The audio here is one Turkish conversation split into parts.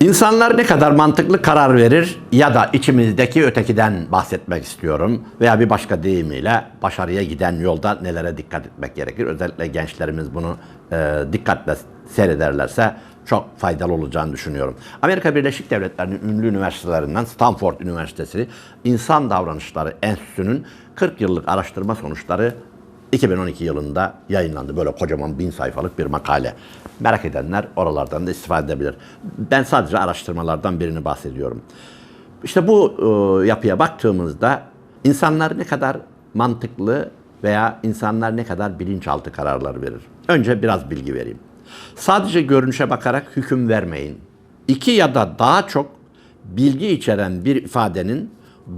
İnsanlar ne kadar mantıklı karar verir ya da içimizdeki ötekiden bahsetmek istiyorum veya bir başka deyimiyle başarıya giden yolda nelere dikkat etmek gerekir. Özellikle gençlerimiz bunu e, dikkatle seyrederlerse çok faydalı olacağını düşünüyorum. Amerika Birleşik Devletleri'nin ünlü üniversitelerinden Stanford Üniversitesi İnsan Davranışları Enstitüsü'nün 40 yıllık araştırma sonuçları 2012 yılında yayınlandı. Böyle kocaman bin sayfalık bir makale. Merak edenler oralardan da istifade edebilir. Ben sadece araştırmalardan birini bahsediyorum. İşte bu e, yapıya baktığımızda insanlar ne kadar mantıklı veya insanlar ne kadar bilinçaltı kararlar verir. Önce biraz bilgi vereyim. Sadece görünüşe bakarak hüküm vermeyin. İki ya da daha çok bilgi içeren bir ifadenin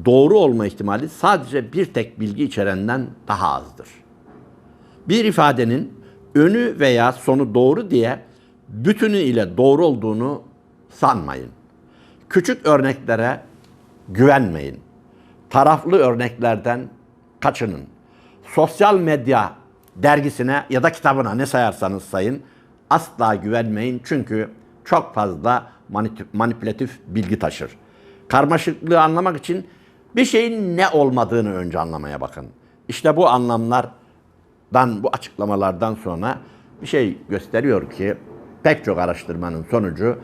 doğru olma ihtimali sadece bir tek bilgi içerenden daha azdır. Bir ifadenin önü veya sonu doğru diye bütünü ile doğru olduğunu sanmayın. Küçük örneklere güvenmeyin. Taraflı örneklerden kaçının. Sosyal medya dergisine ya da kitabına ne sayarsanız sayın asla güvenmeyin çünkü çok fazla manip- manipülatif bilgi taşır. Karmaşıklığı anlamak için bir şeyin ne olmadığını önce anlamaya bakın. İşte bu anlamlar dan bu açıklamalardan sonra bir şey gösteriyor ki pek çok araştırmanın sonucu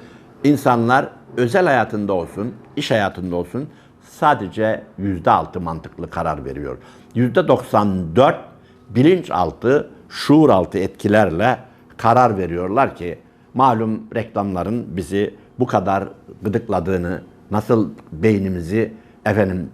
insanlar özel hayatında olsun, iş hayatında olsun sadece yüzde altı mantıklı karar veriyor. Yüzde 94 bilinçaltı, şuuraltı etkilerle karar veriyorlar ki malum reklamların bizi bu kadar gıdıkladığını, nasıl beynimizi efendim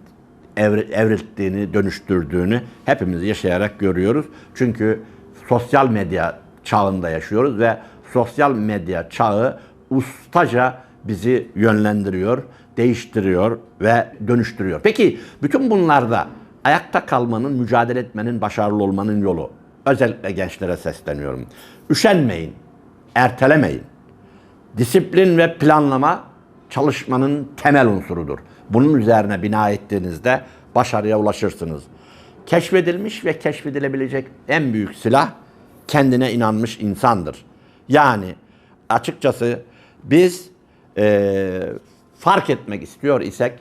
evrilttiğini, dönüştürdüğünü hepimiz yaşayarak görüyoruz. Çünkü sosyal medya çağında yaşıyoruz ve sosyal medya çağı ustaca bizi yönlendiriyor, değiştiriyor ve dönüştürüyor. Peki bütün bunlarda ayakta kalmanın, mücadele etmenin, başarılı olmanın yolu. Özellikle gençlere sesleniyorum. Üşenmeyin, ertelemeyin. Disiplin ve planlama çalışmanın temel unsurudur. Bunun üzerine bina ettiğinizde başarıya ulaşırsınız. Keşfedilmiş ve keşfedilebilecek en büyük silah kendine inanmış insandır. Yani açıkçası biz eee, fark etmek istiyor isek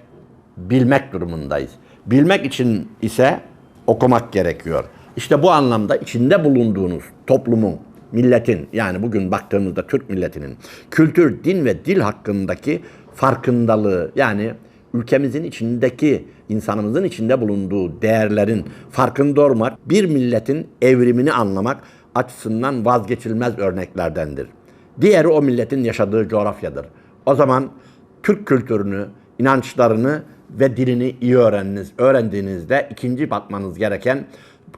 bilmek durumundayız. Bilmek için ise okumak gerekiyor. İşte bu anlamda içinde bulunduğunuz toplumun, milletin yani bugün baktığımızda Türk milletinin kültür, din ve dil hakkındaki farkındalığı yani ülkemizin içindeki insanımızın içinde bulunduğu değerlerin farkında olmak bir milletin evrimini anlamak açısından vazgeçilmez örneklerdendir. Diğeri o milletin yaşadığı coğrafyadır. O zaman Türk kültürünü, inançlarını ve dilini iyi öğreniniz. Öğrendiğinizde ikinci bakmanız gereken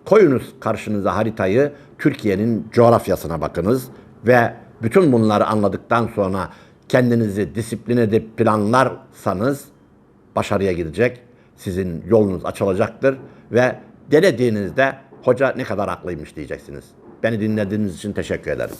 koyunuz karşınıza haritayı Türkiye'nin coğrafyasına bakınız ve bütün bunları anladıktan sonra kendinizi disiplin edip planlarsanız başarıya gidecek. Sizin yolunuz açılacaktır ve denediğinizde hoca ne kadar haklıymış diyeceksiniz. Beni dinlediğiniz için teşekkür ederim.